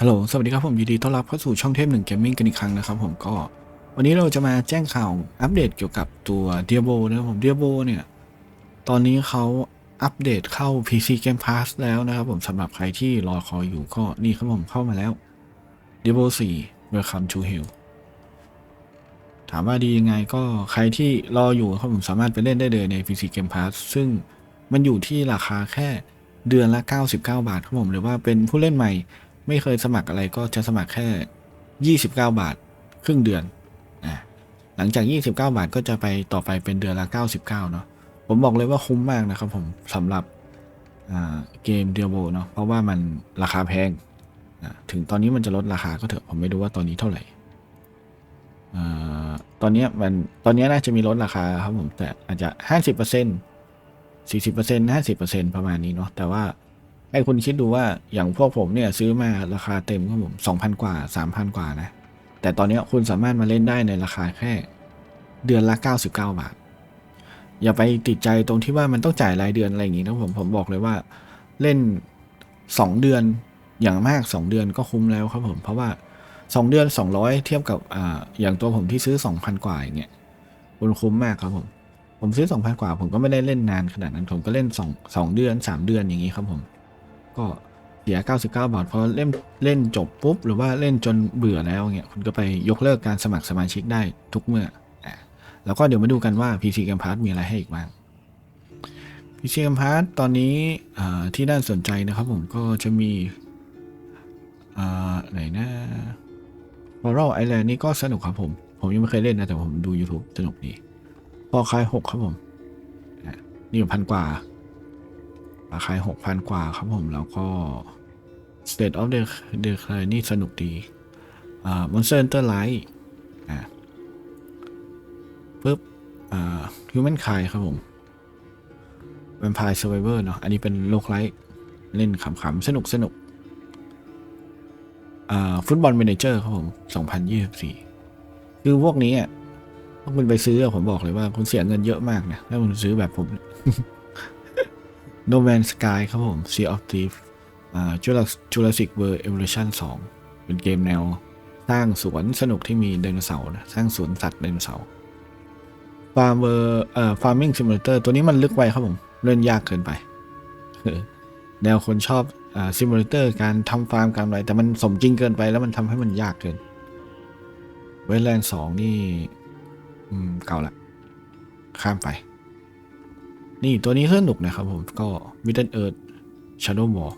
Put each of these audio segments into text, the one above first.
ฮัลโหล สวัสดีครับผมยินดีต้อนรับเข้าสู่ช่องเทพหนึ่งเกมมิ่งกันอีกครั้งนะครับผมก็ วันนี้เราจะมาแจ้งข่าวอัปเดตเกี่ยวกับตัว Diablo นะครับผม Diablo เนี่ย ตอนนี้เขาอัปเดตเข้า PC Game Pass แล้วนะครับผมสำหรับใครที่รอคอยอยู่ก็นี่ครับผมเข้ามาแล้ว Diablo 4 Welcome to Hell ถามว่าดียังไงก็ใครที่รออยู่ครับผมสามารถไปเล่นได้เลยใน PC Game Pass ซึ่งมันอยู่ที่ราคาแค่เดือนละ 99 บาทครับผมหรือว่าเป็นผู้เล่นใหม่ ไม่เคยสมัครอะไรก็จะสมัครแค่ 29 บาท ครึ่งเดือนอะหลังจาก 29 บาทก็จะไปต่อไปเป็นเดือนละ 99 เนาะผมบอกเลยว่าคุ้มมากนะครับผมสำหรับเกมเดียโบเนาะเพราะว่ามันราคาแพง ถึงตอนนี้มันจะลดราคาก็เถอะ ผมไม่รู้ว่าตอนนี้เท่าไหร่อตอนนี้มันตอนนี้น่าจะมีลดราคาครับผมแต่อาจจะ 50% 40% 50%ประมาณนี้เนาะแต่ว่า ให้คุณคิดดูว่าอย่างพวกผมเนี่ยซื้อมาราคาเต็มครับผมสองพันกว่าสามพันกว่านะ แต่ตอนนี้คุณสามารถมาเล่นได้ในราคาแค่เดือนละ99 บาท อย่าไปติดใจตรงที่ว่ามันต้องจ่ายรายเดือนอะไรอย่างงี้นะผมผมบอกเลยว่าเล่น 2 เดือนอย่างมาก 2 เดือนก็คุ้มแล้วครับผมเพราะว่า 2 เดือน 200 เทียบกับอ่าอย่างตัวผมที่ซื้อ 2,000 กว่าอย่างเงี้ยคุณคุ้มมากครับผม ผมซื้อ 2,000 กว่า ผมก็ไม่ได้เล่นนานขนาดนั้นผมก็เล่น 2 2 เดือน 3 เดือนอย่างงี้ครับผม ก็เสีย 99 บาทพอเล่นเล่นจบปุ๊บ หรือว่าเล่นจนเบื่อแล้วเงี้ยคุณก็ไปยกเลิกการสมัครสมาชิกได้ทุกเมื่อแล้วก็เดี๋ยวมาดูกันว่า PC Game Pass มีอะไรให้อีกบ้าง PC Game Pass ตอนนี้ที่น่าสนใจนะครับผมก็จะมีอไหนนะ Moral Island นี่ก็สนุกครับผม ผมยังไม่เคยเล่นนะ แต่ผมดู YouTube สนุกดีพอคลาย6ครับผม นี่อยู่พันกว่า ราคาหกพันกว่าครับผม แล้วก็ State of the d e c l i n นี่สนุกดี อ่า Monster Hunter Rise อ่าปึ๊บ อ่า Human Kind ครับผม Vampire Survivor เนาะอันนี้เป็นโลกไลท์เล่นขำๆ สนุกสนุกอ่าฟุตบอล a ม a เจอร์ครับผม 2024 คือพวกนี้อะถ้าคุณไปซื้อผมบอกเลยว่าคุณเสียเงินเยอะมากนะถ้าคุณซื้อแบบผม No Man's Sky ครับผม Sea of Thieves อ่า Jurassic World Evolution 2 เป็นเกมแนว สร้างสวนสนุกที่มีไดโนเสาร์นะ สร้างสวนสัตว์ไดโนเสาร์ Farm เอ่อ Farming Simulator ตัวนี้มันลึกไปครับผม เล่นยากเกินไป แนวคนชอบอ่า Simulator การทำฟาร์มการอะไร แต่มันสมจริงเกินไปแล้วมันทำให้มันยากเกินเวทแลนด์สองนี่อืมเก่าละ ข้ามไป นี่ตัวนี้สนุกนะครับผมก็ Middle Earth Shadow War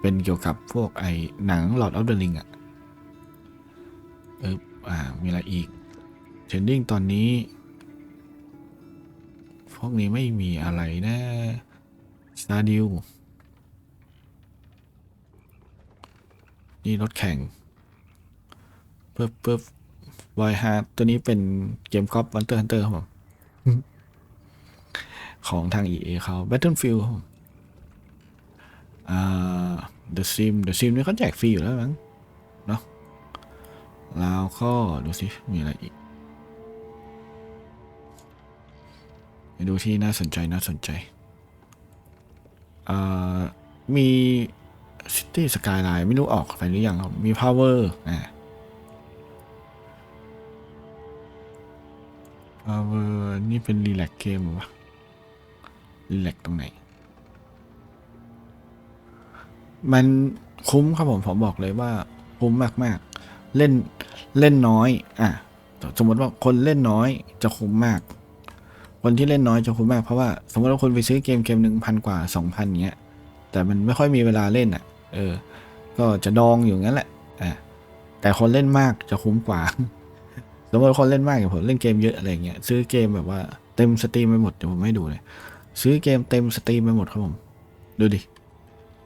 เป็นเกี่ยวกับพวกไอหนัง Lord of the Ring อะเอออ่า มีอะไรอีก Trending ตอนนี้ พวกนี้ไม่มีอะไรนะ Stardew นี่รถแข่งเพิ่มเพิ่มวายฮาร์ตัวนี้เป็นเกมกอล์ฟวันเตอร์ฮันเตอร์ครับผม ของทาง EA เขา Battlefield The Sim The Sim นี่เขาแจกฟรีอยู่แล้วมั้งเนาะแล้วก็ดูสิ มีอะไรอีกไปดูที่น่าสนใจน่าสนใจ มี City Skyline ไม่รู้ออกไปหรือยังครับมี Power อ่า Power นี่เป็นรีแลกเกมวะ แลกตรงไหน มันคุ้มครับผมผมบอกเลยว่า คุ้มมากๆ เล่นเล่นน้อย อะสมมติว่าคนเล่นน้อยจะคุ้มมาก คนที่เล่นน้อยจะคุ้มมากเพราะว่าสมมติว่าคนไปซื้อเกมเกมหนึ่งพันกว่าสองพันเงี้ย แต่มันไม่ค่อยมีเวลาเล่นอะ เออ ก็จะดองอยู่งั้นแหละอะแต่คนเล่นมากจะคุ้มกว่าสมมติว่าคนเล่นมากอย่างผมเล่นเกมเยอะอะไรเงี้ยซื้อเกมแบบว่าเต็มสตรีมไปหมดเดี๋ยวผมให้ดูเลย ซื้อเกมเต็มสตรีมไปหมดครับผม ดูดิ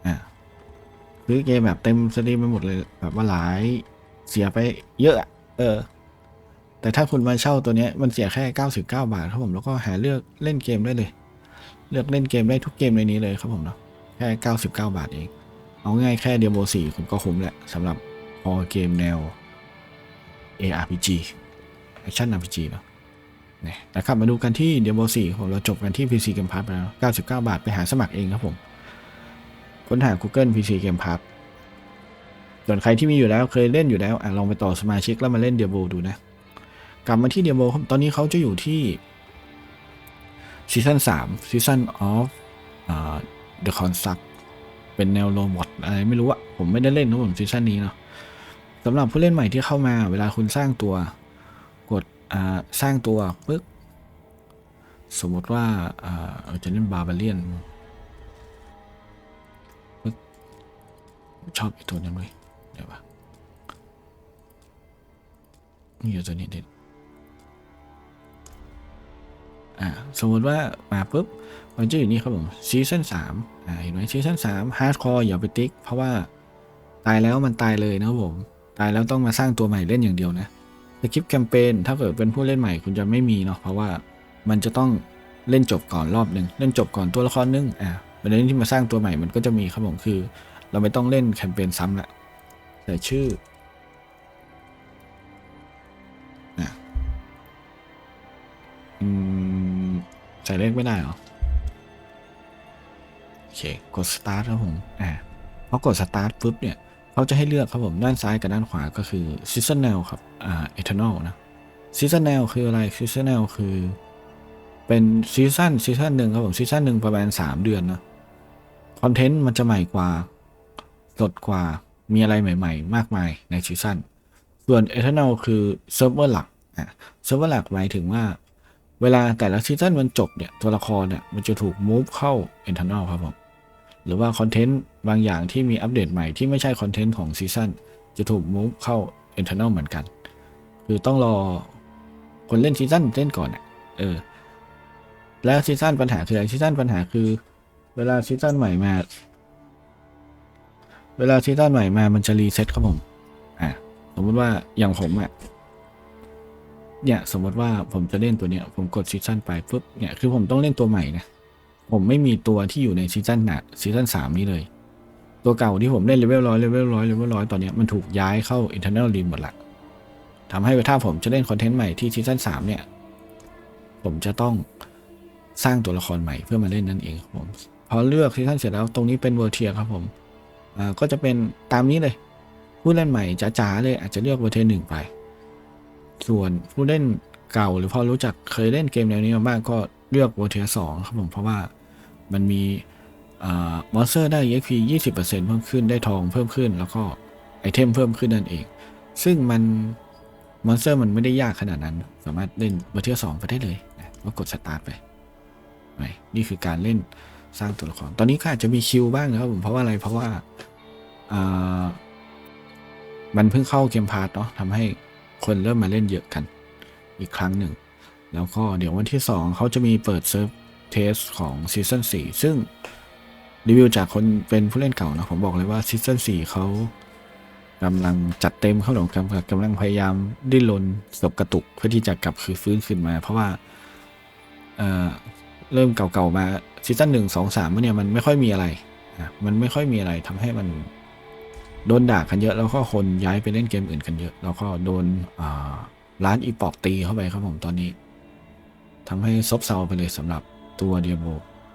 อะซื้อเกมแบบเต็มสตรีมไปหมดเลย แบบว่าหลายเสียไปเยอะ เออ แต่ถ้าคุณมาเช่าตัวเนี้ยมันเสียแค่ 99 บาทครับผม แล้วก็หาเลือกเล่นเกมได้เลย เลือกเล่นเกมได้ทุกเกมในนี้เลยครับผมเนาะ แค่ 99 บาทเอง เอาง่ายแค่เดียโบ4คุณก็คุ้มแหละสำหรับพอเกมแนว ARPG Action RPG เนาะ นี่นะครับมาดูกันที่เดียโม4ของเราจบกันที่ PC Game Pass ไปแล้ว 99 บาทไปหาสมัครเองครับผม ค้นหา Google PC Game Pass ส่วนใครที่มีอยู่แล้วเคยเล่นอยู่แล้วอะลองไปต่อสมาชิกแล้วมาเล่นเดียโบดูนะ กลับมาที่เดียโบตอนนี้เขาจะอยู่ที่ซีซั่นสามซีซั่นออฟเดอะคอนซักเป็นแนวโรบอทอะไรไม่รู้อะผมไม่ได้เล่นนะผมซีซั่นนี้เนาะสำหรับผู้เล่นใหม่ที่เข้ามาเวลาคุณสร้างตัว สร้างตัวปึ๊บสมมติว่าอ่าจะเล่นบาบาเลียนปึ๊บชอบไอ้ตัวนั้นเลยเดี๋ยวปะนี่อยู่ตัวนี้เด็ดอ่าสมมติว่ามาปุ๊บมันจะอยู่นี่ครับผมซีซั่นสามอ่าเห็นไหมซีซั่นสามฮาร์ดคอร์อย่าไปติ๊ก เพราะว่าตายแล้วมันตายเลยนะครับผม ตายแล้วต้องมาสร้างตัวใหม่เล่นอย่างเดียวนะ สคริปต์แคมเปญถ้าเกิดเป็นผู้เล่นใหม่คุณจะไม่มีเนาะเพราะว่ามันจะต้องเล่นจบก่อนรอบหนึ่งเล่นจบก่อนตัวละครหนึงอ่าประเด็นที่มาสร้างตัวใหม่มันก็จะมีครับผมคือ เราไม่ต้องเล่นแคมเปญซ้ำละแต่ชื่ออะอืมใส่เลขไม่ได้เหรอโอเคกด start ครับผมอ่าพอกด start ปุ๊บเนี่ย เขาจะให้เลือกครับผมด้านซ้ายกับด้านขวาก็คือ seasonal ครับอ่า eternal นะ seasonal คืออะไร seasonal คือเป็นซีซันซีซันหนึ่งครับผมซีซันหนึ่งประมาณ 3 เดือนนะคอนเทนต์มันจะใหม่กว่า สดกว่ามีอะไรใหม่ ๆ มากมายในซีซันส่วน eternal คือเซิร์ฟเวอร์หลักอะเซิร์ฟเวอร์หลักหมายถึงว่า เวลาแต่ละซีซันมันจบเนี่ย ตัวละครเนี่ยมันจะถูกมูฟเข้า internal ครับผม หรือว่าคอนเทนต์บางอย่างที่มีอัปเดตใหม่ที่ไม่ใช่คอนเทนต์ของซีซันจะถูกมูฟเข้า internal เหมือนกัน คือต้องรอคนเล่นซีซันเล่นก่อนอะเออ แล้วซีซันปัญหาคืออะไรซีซันปัญหาคือ เวลาซีซันใหม่มา เวลาซีซันใหม่มามันจะรีเซ็ตครับผม อะสมมติว่าอย่างผมอะเนี่ยสมมติว่าผมจะเล่นตัวเนี้ยผมกดซีซั่นไปปุ๊บเนี่ยคือผมต้องเล่นตัวใหม่นะ ผมไม่มีตัวที่อยู่ในซีซั่นหนะซีซั่นสามนี้เลย ตัวเก่าที่ผมเล่นเลเวลร้อยเลเวลร้อยเลเวลร้อยตอนนี้มันถูกย้ายเข้า internal rim หมดละทำให้ถ้าผมจะเล่นคอนเทนต์ใหม่ที่ซีซั่นสามเนี่ย ผมจะต้องสร้างตัวละครใหม่เพื่อมาเล่นนั่นเองครับผมพอเลือกซีซั่นเสร็จแล้วตรงนี้เป็นเวอร์เทียครับผมอ่าก็จะเป็นตามนี้เลย ผู้เล่นใหม่จ๋าๆเลยอาจจะเลือกเวอร์เทียหนึ่งไป ส่วนผู้เล่นเก่าหรือพอรู้จักเคยเล่นเกมแนวนี้มาบ้างก็เลือกเวอร์เทียสองครับผมเพราะว่า มันมีมอนสเตอร์ได้ EXP 20%เพิ่มขึ้นได้ทองเพิ่มขึ้น แล้วก็ไอเทมเพิ่มขึ้นนั่นเอง ซึ่งมันมอนสเตอร์มันไม่ได้ยากขนาดนั้น สามารถเล่นวอเทียสองไปได้เลยนะก็กดสตาร์ทไปไนี่คือการเล่นสร้างตัวละคร ตอนนี้ก็อาจจะมีคิวบ้างนะครับผม เพราะว่าอะไร เพราะว่าอ่ามันเพิ่งเข้าเกมพาร์ตเนาะทำให้คนเริ่มมาเล่นเยอะกันอีกครั้งหนึ่ง แล้วก็เดี๋ยววันที่ 2 เขาจะมีเปิดเซิร์ฟ เทสของซีซั่น4ซึ่งรีวิวจากคนเป็นผู้เล่นเก่านะผมบอกเลยว่าซีซั่น4เขากำลังจัดเต็มเขาหลงกำลังกำลังพยายามดิ้นรนสบกระตุกเพื่อที่จะกลับคือฟื้นขึ้นมา เพราะว่าเอ่อเริ่มเก่าๆมาซีซั่นหนึ่งสองสามเนี่ยมันไม่ค่อยมีอะไรอะมันไม่ค่อยมีอะไรทำให้มันโดนด่ากันเยอะ แล้วก็คนย้ายไปเล่นเกมอื่นกันเยอะ แล้วก็โดนร้านอีปอกตีเข้าไปครับผมตอนนี้ทำให้ซบเซาไปเลยสำหรับ ตัวเดียโบ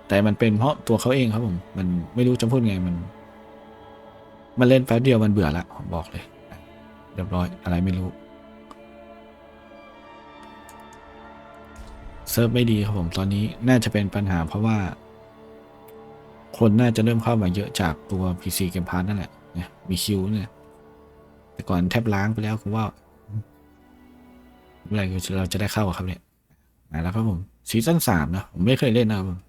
แต่มันเป็นเพราะตัวเขาเองครับผม มันไม่รู้จะพูดไงมัน มันเล่นแป๊บเดียวมันเบื่อละผมบอกเลยเรียบร้อยอะไรไม่รู้เซิร์ฟไม่ดีครับผมตอนนี้น่าจะเป็นปัญหาเพราะว่า คนน่าจะเริ่มเข้ามาเยอะจากตัว PC เกมพาร์นั่นแหละนีมีคิวเนี่ย แต่ก่อนแทบล้างไปแล้วผมว่าเมื่อไรเราจะได้เข้าครับเนี่ยมาแล้วครับผม ซีซั่นสามนะผมไม่เคยเล่นนะครับผม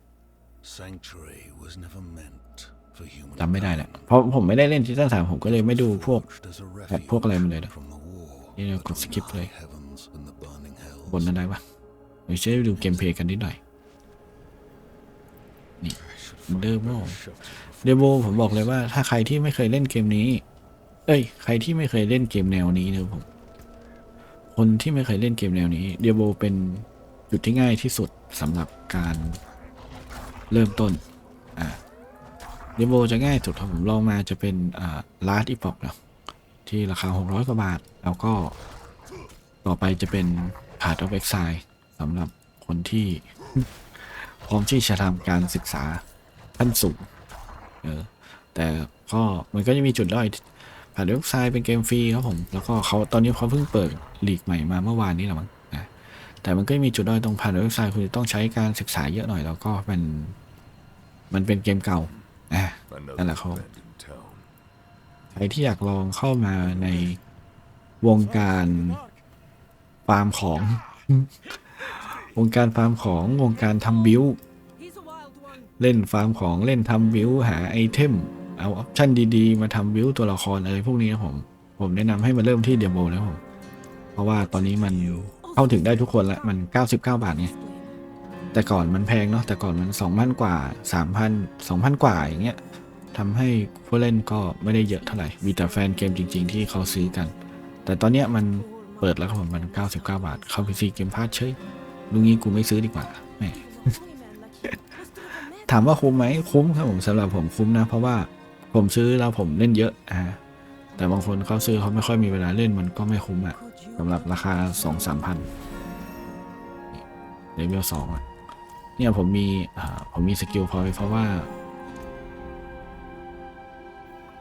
Sanctuary was never meant for human จำไม่ได้แหละเพราะผมไม่ได้เล่นซีซั่นสามผมก็เลยไม่ดูพวก forged as a แพทพวกอะไรมันเลยนะ from the war นี่เรากดสกิปเลย heavens and the burning hells บนนั้นได้ปะเดี๋ยวจะได้ดูเกมเพลย์กันนิดหน่อยนี่เดโมเดโมผมบอกเลยว่า ถ้าใครที่ไม่เคยเล่นเกมนี้ เอ้ย ใครที่ไม่เคยเล่นเกมแนวนี้นะครับผมคนที่ไม่เคยเล่นเกมแนวนี้เดโบเป็น จุดที่ง่ายที่สุดสำหรับการเริ่มต้นอ่าเดโบจะง่ายสุดครับผมลองมาจะเป็นอ่าลาร์ดอีพ็อกเนาะที่ราคา 600 กว่าบาท แล้วก็ต่อไปจะเป็นพาร์ทออฟเอ็กไซสำหรับคนที่ พร้อมที่จะทำการศึกษาขั้นสูงเออแต่ก็มันก็จะมีจุดด้อยผ่านเว็บไซต์เป็นเกมฟรีครับผม แล้วก็เขาตอนนี้เขาเพิ่งเปิดลีกใหม่มาเมื่อวานนี้แหละมั้ง แต่มันก็มีจุดด้อยตรงผ่านเว็บไซต์คุณจะต้องใช้การศึกษาเยอะหน่อยแล้วก็มันมันเป็นเกมเก่าอะ Another Hello, Cole. abandoned town. ใครที่อยากลองเข้ามาในวงการฟาร์มของ วงการฟาร์มของวงการทำบิว He's a wild one. เล่นฟาร์มของเล่นทำบิวหาไอเทมเอาออปชั่นดีๆ มาทำบิวตัวละครอะไรพวกนี้นะผม ผมแนะนำให้มาเริ่มที่เดียโบนะผม เพราะว่าตอนนี้มัน เข้าถึงได้ทุกคนละมัน 99 บาทไงแต่ก่อนมันแพงเนาะแต่ก่อนมัน 2,000 กว่า 3,000 2,000 กว่าอย่างเงี้ยทำให้ผู้เล่นก็ไม่ได้เยอะเท่าไหร่ มีแต่แฟนเกมจริง ๆ ที่เขาซื้อกัน แต่ตอนเนี้ยมันเปิดแล้วครับผมมัน 99 บาท เข้า PC เกมพาร์ทเฉยลุงนี้กูไม่ซื้อดีกว่าแหมถามว่าคุ้มไหมคุ้มครับผมสำหรับผมคุ้มนะ เพราะว่าผมซื้อแล้วผมเล่นเยอะอ่า แต่บางคนเขาซื้อเขาไม่ค่อยมีเวลาเล่นมันก็ไม่คุ้มอะสำหรับราคาสองสามพันเลเวลสองอะเนี่ยผมมีผมมีสกิลพอยเพราะว่า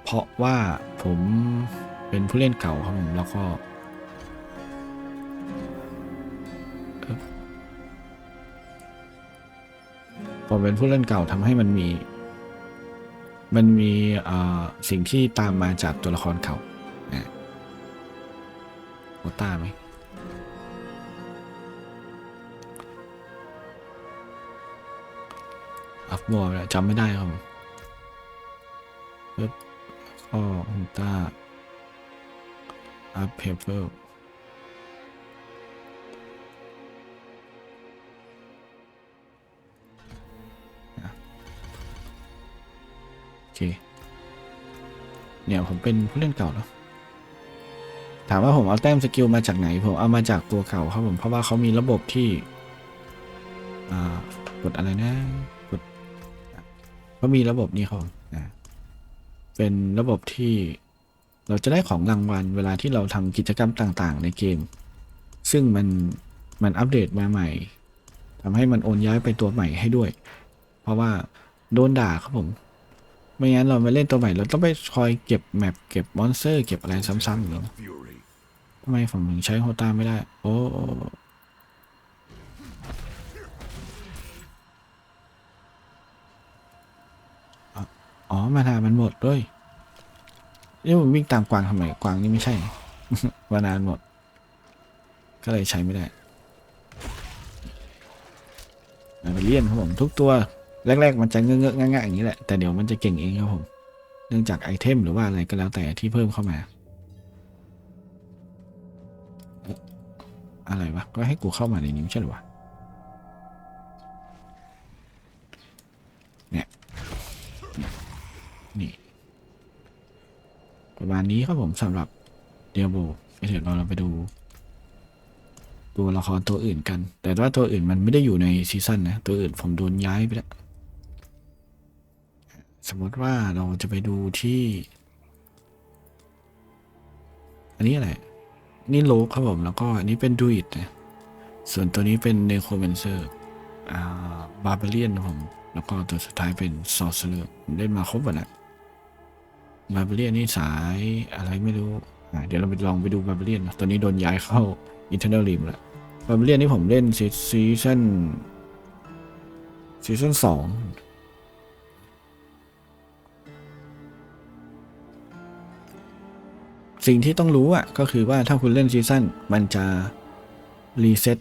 เพราะว่าผมเป็นผู้เล่นเก่าครับผมแล้วก็ผมเป็นผู้เล่นเก่าทำให้มันมี มันมีสิ่งที่ตามมาจากตัวละครเก่าโคต้าไหมอัพบอลจำไม่ได้ครับผมปึ๊บข้อโคต้าอัพเพเปอร์ เนี่ยผมเป็นผู้เล่นเก่าเนาะถามว่าผมเอาแต้มสกิลมาจากไหน ผมเอามาจากตัวเก่าครับผมเพราะว่าเขามีระบบที่อ่ากดอะไรนะกดเขามีระบบนี้ครับผมอ่าเป็นระบบที่เราจะได้ของรางวัลเวลาที่เราทำกิจกรรมต่างๆ ในเกม ซึ่งมันมันอัปเดตมาใหม่ทำให้มันโอนย้ายไปตัวใหม่ให้ด้วย เพราะว่าโดนด่าครับผม ไม่งั้นเรามาเล่นตัวใหม่เราต้องไปคอยเก็บแมปเก็บมอนสเตอร์เก็บอะไรซ้ำๆอยู่แล้ว Fury. ทำไมผมถึงใช้โฮต้าไม่ได้ โอ้อ๋อมานามันหมดด้วยนี่ผมวิ่งตามกวางทำไมกวางนี่ไม่ใช่มานานหมด ก็เลยใช้ไม่ได้มาเลียนครับผมทุกตัว แรกๆ มันจะเงอะเงอๆง่ายๆอย่างนี้แหละ แต่เดี๋ยวมันจะเก่งเองครับผม เนื่องจากไอเทมหรือว่าอะไรก็แล้วแต่ที่เพิ่มเข้ามา อะไรวะ ก็ให้กูเข้ามาในนี้ไม่ใช่หรอวะ เนี่ย นี่ ประมาณนี้ครับผมสำหรับเดียโบเดี๋ยวเราเราไปดูตัวละครตัวอื่นกัน แต่ว่าตัวอื่นมันไม่ได้อยู่ในซีซั่นนะ ตัวอื่นผมโดนย้ายไปแล้ว สมมติว่าเราจะไปดูที่ อันนี้อะไร นี่โลกครับผม แล้วก็อันนี้เป็นดูอิดนะส่วนตัวนี้เป็นเนโครเมนเซอร์บาร์เบเลียนผม แล้วก็ตัวสุดท้ายเป็นซอสเลอร์เล่นมาครบหมดแล้วบาร์เบเลียนนี่สายอะไรไม่รู้ เดี๋ยวเราไปลองไปดูบาร์เบเลียนตัวนี้โดนย้ายเข้าอินเทอร์เนลริมแล้วบาร์เบเลียนนี่ผมเล่นซีซีซั่นซีซั่นสอง สิ่งที่ต้องรู้อะก็คือว่าถ้าคุณเล่นซีซั่นมันจะรีเซ็ต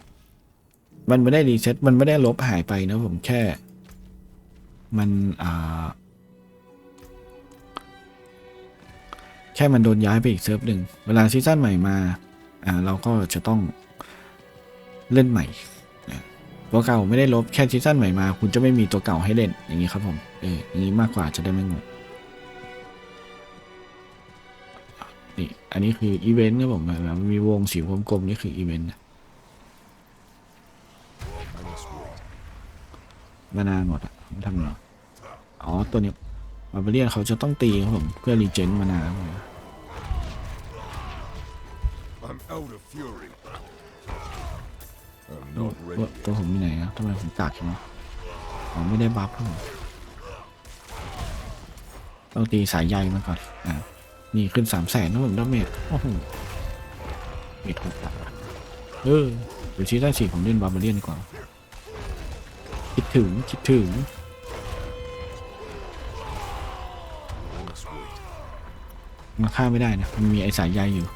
มันไม่ได้รีเซ็ตมันไม่ได้ลบหายไปนะผมแค่ มันอ่าแค่มันโดนย้ายไปอีกเซิร์ฟหนึ่ง เวลาซีซั่นใหม่มาอ่าเราก็จะต้องเล่นใหม่ตัวเก่าไม่ได้ลบแค่ซีซั่นใหม่มา คุณจะไม่มีตัวเก่าให้เล่นอย่างนี้ครับผมเอออย่างนี้มากกว่าจะได้ไม่งง นี่ อันนี้คืออีเวนต์ครับผมแบบมีวงสีกลมๆนี่คืออีเวนต์นะ I must wait. มานานหมดอะผมทำไงอ๋อ ตัวนี้บาร์เบเลียนเขาจะต้องตีครับผมเพื่อรีเจนมานานครับผม I'm out of fury. I'm ตัว not ready ตัวผมมีไหนอะทำไมผมกากใช่ไหมอ๋อไม่ได้บัฟครับผมต้องตีสายใยมาก่อนอะ นี่ขึ้นสามแสนนะผมดาเมจโอ้โหไม่ถูกละเออเดี๋ยวซีซั่นสี่ผมเล่นบาร์เบเรียนดีกว่า คิดถึง คิดถึง I must wait. มันฆ่าไม่ได้นะ มันมีไอสายใยอยู่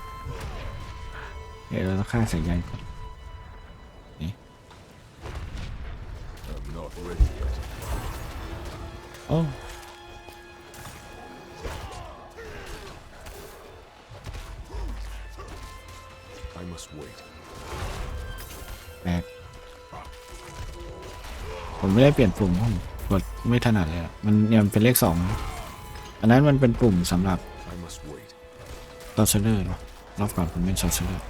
เดี๋ยวเราต้องฆ่าสายใยก่อน I'm not ready yet. โอ้ ไม่ได้เปลี่ยนปุ่มผมกดไม่ถนัดเลยอะมันเนี่ยมันเป็นเลขสองอันนั้นมันเป็นปุ่มสำหรับ I must wait. ซอสเซอร์รอบก่อนผมเป็นซอสเซอร์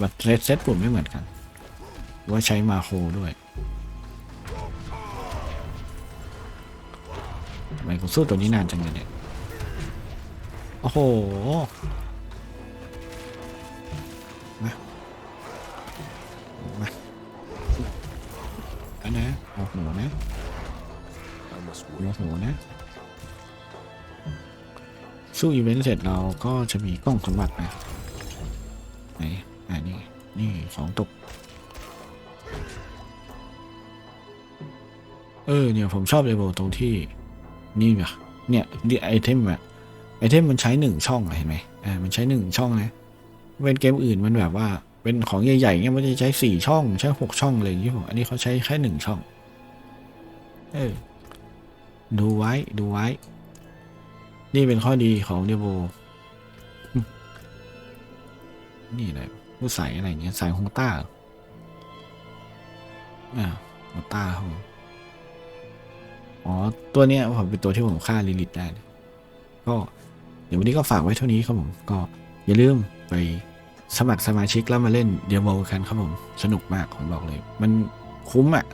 บัตรเซตเซตปุ่มไม่เหมือนกันว่าใช้มาโคด้วยทำไมผมสู้ตัวนี้นานจังเลยเนี่ยโอ้โห นะโอ้โหนะ I must โอ้ wait. โหนะสู้อีเวนต์เสร็จเราก็จะมีกล้องสมบัตินะไหนอ่านี่นี่ของตก เออเนี่ยผมชอบเลเวลตรงที่นี่แบบเนี่ยไอเทมอะไอเทมมันใช้หนึ่งช่องเห็นไหมอ่ามันใช้หนึ่งช่องนะเป็นเกมอื่นมันแบบว่าเป็นของใหญ่ๆเงี้ยมันจะใช้สี่ช่อง ใช้หกช่องอะไรอย่างเงี้ยผมอันนี้เขาใช้แค่หนึ่งช่อง เออ ดูไว้ ดูไว้ นี่เป็นข้อดีของเดโวนี่อะไรผู้ใส่อะไรเงี้ยใส่ฮงต้าอ่าฮงต้าครับผมอ๋อ ตัวเนี้ยผมเป็นตัวที่ผมฆ่าลิลิตได้ ก็เดี๋ยววันนี้ก็ฝากไว้เท่านี้ครับผม ก็อย่าลืมไปสมัครสมาชิกแล้วมาเล่นเดียโวกันครับผม สนุกมากผมบอกเลย มันคุ้มอะ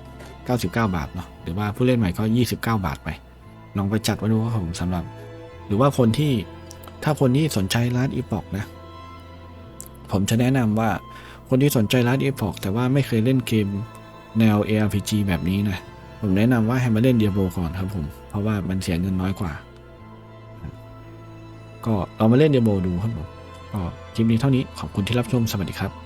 99 บาทเนาะหรือว่าผู้เล่นใหม่ก็ 29 บาทไปลองไปจัดมาดูครับผมสำหรับ หรือว่าคนที่ถ้าคนที่สนใจร้านอีพ็อกนะ ผมจะแนะนำว่าคนที่สนใจร้านอีพ็อกแต่ว่าไม่เคยเล่นเกมแนว ARPG แบบนี้นะ ผมแนะนำว่าให้มาเล่นเดียโบก่อนครับผม เพราะว่ามันเสียเงินน้อยกว่า ก็เรามาเล่นเดียโบดูครับผมก็คลิปนี้เท่านี้ขอบคุณที่รับชมสวัสดีครับ